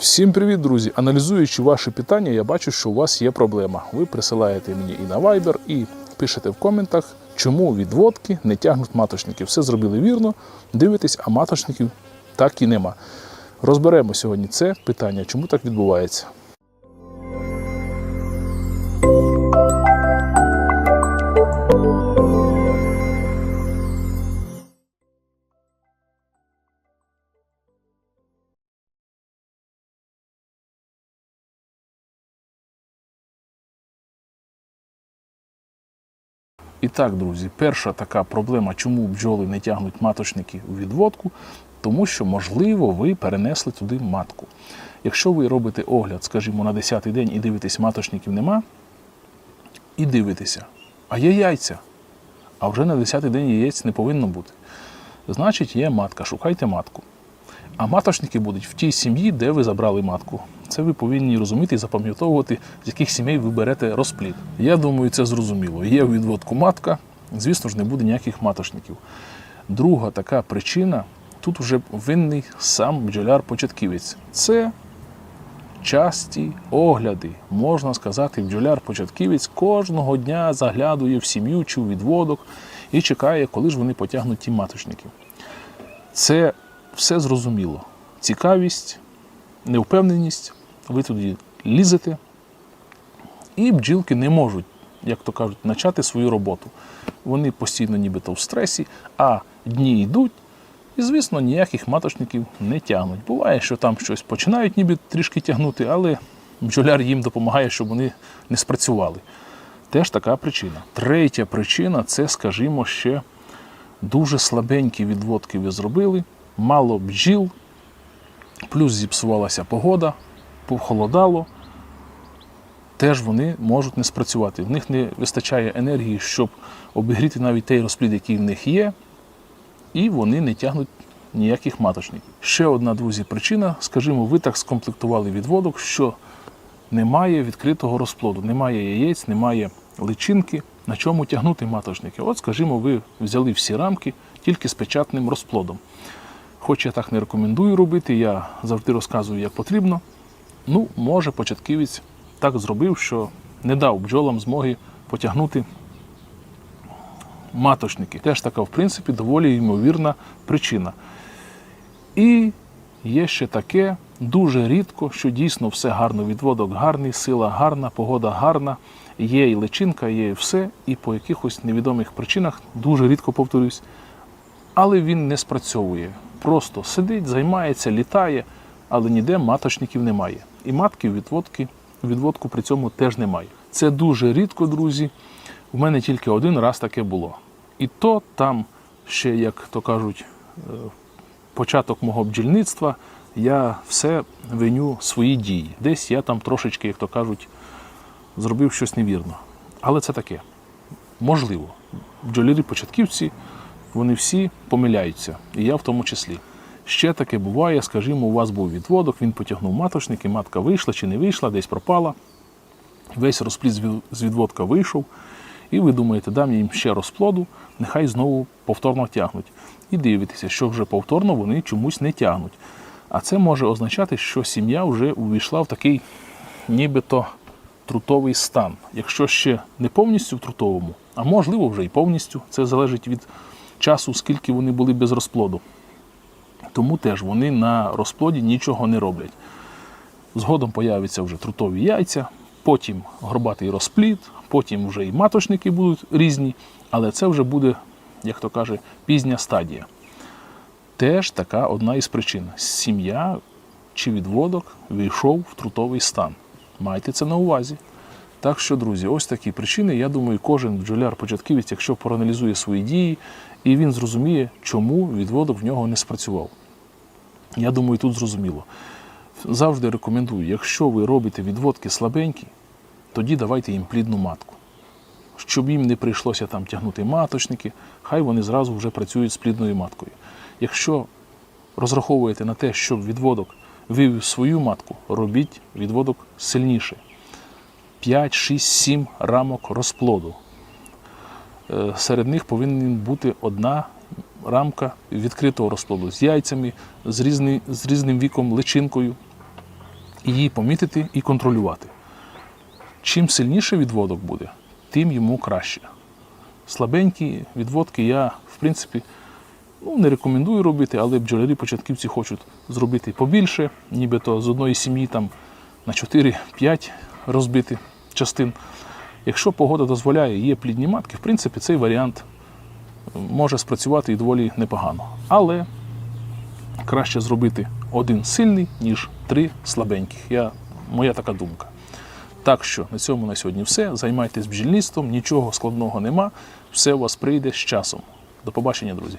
Всім привіт, друзі! Аналізуючи ваші питання, я бачу, що у вас є проблема. Ви присилаєте мені і на Viber, і пишете в коментах, чому відводки не тягнуть маточників. Все зробили вірно, дивитесь, а маточників так і нема. Розберемо сьогодні це питання, чому так відбувається. І так, друзі, перша така проблема, чому бджоли не тягнуть маточники у відводку, тому що, можливо, ви перенесли туди матку. Якщо ви робите огляд, скажімо, на 10-й день і дивитесь, маточників нема, і дивитеся, а є яйця. А вже на 10-й день яєць не повинно бути. Значить, є матка, шукайте матку. А маточники будуть в тій сім'ї, де ви забрали матку. Це ви повинні розуміти і запам'ятовувати, з яких сімей ви берете розплід. Я думаю, це зрозуміло. Є в відводку матка, звісно ж, не буде ніяких маточників. Друга така причина тут вже винний сам бджоляр-початківець. Це часті огляди. Можна сказати, бджоляр-початківець кожного дня заглядує в сім'ю чи у відводок і чекає, коли ж вони потягнуть ті маточники. Це все зрозуміло. Цікавість, невпевненість, ви туди лізете, і бджілки не можуть, як то кажуть, почати свою роботу. Вони постійно нібито в стресі, а дні йдуть, і, звісно, ніяких маточників не тягнуть. Буває, що там щось починають ніби трішки тягнути, але бджоляр їм допомагає, щоб вони не спрацювали. Теж така причина. Третя причина це, скажімо, ще дуже слабенькі відводки ви зробили, мало бджіл, плюс зіпсувалася погода, похолодало. Теж вони можуть не спрацювати. В них не вистачає енергії, щоб обігріти навіть той розплід, який в них є, і вони не тягнуть ніяких маточників. Ще одна, друзі, причина, скажімо, ви так скомплектували відводок, що немає відкритого розплоду, немає яєць, немає личинки, на чому тягнути маточники. От, скажімо, ви взяли всі рамки тільки з печатним розплодом. Хоч я так не рекомендую робити, я завжди розказую, як потрібно. Ну, може, початківець так зробив, що не дав бджолам змоги потягнути маточники. Теж така, в принципі, доволі ймовірна причина. І є ще таке, дуже рідко, що дійсно все гарно, відводок гарний, сила гарна, погода гарна, є і личинка, є і все, і по якихось невідомих причинах, дуже рідко повторюсь, але він не спрацьовує. Просто сидить, займається, літає, але ніде маточників немає. І матки відводки, відводку при цьому теж немає. Це дуже рідко, друзі. У мене тільки один раз таке було. І то там ще, як то кажуть, е, початок мого бджільництва, я все виню свої дії. Десь я там трошечки, як то кажуть, зробив щось невірно. Але це таке. Можливо. Бджолярі-початківці, вони всі помиляються, і я в тому числі. Ще таке буває, скажімо, у вас був відводок, він потягнув маточник, і матка вийшла чи не вийшла, десь пропала. Весь розплід з відводка вийшов, і ви думаєте, дам їм ще розплоду, нехай знову повторно тягнуть. І дивитеся, що вже повторно вони чомусь не тягнуть. А це може означати, що сім'я вже увійшла в такий нібито трутовий стан. Якщо ще не повністю в трутовому, а можливо вже і повністю, це залежить від часу, скільки вони були без розплоду. Тому теж вони на розплоді нічого не роблять. Згодом появляться вже трутові яйця, потім горбатий розплід, потім вже і маточники будуть різні, але це вже буде, як то каже, пізня стадія. Теж така одна із причин. Сім'я чи відводок війшов в трутовий стан. Майте це на увазі. Так що, друзі, ось такі причини. Я думаю, кожен бджоляр-початківець, якщо проаналізує свої дії, і він зрозуміє, чому відводок в нього не спрацював. Я думаю, тут зрозуміло. Завжди рекомендую, якщо ви робите відводки слабенькі, тоді давайте їм плідну матку. Щоб їм не прийшлося там тягнути маточники, хай вони зразу вже працюють з плідною маткою. Якщо розраховуєте на те, щоб відводок вивів свою матку, робіть відводок сильніше. 5, 6, 7 рамок розплоду. Е, Серед них повинна бути одна рамка відкритого розплоду з яйцями, з, різний, з різним віком личинкою. її помітити і контролювати. Чим сильніше відводок буде, тим йому краще. Слабенькі відводки я, в принципі, ну, не рекомендую робити, але бджолярі початківці хочуть зробити побільше, нібито з одної сім'ї там на 4-5 розбити частин. Якщо погода дозволяє, є плідні матки, в принципі, цей варіант може спрацювати і доволі непогано. Але краще зробити один сильний, ніж три слабеньких. Я, моя така думка. Так що на цьому на сьогодні все. Займайтесь бджільництвом, нічого складного нема. Все у вас прийде з часом. До побачення, друзі.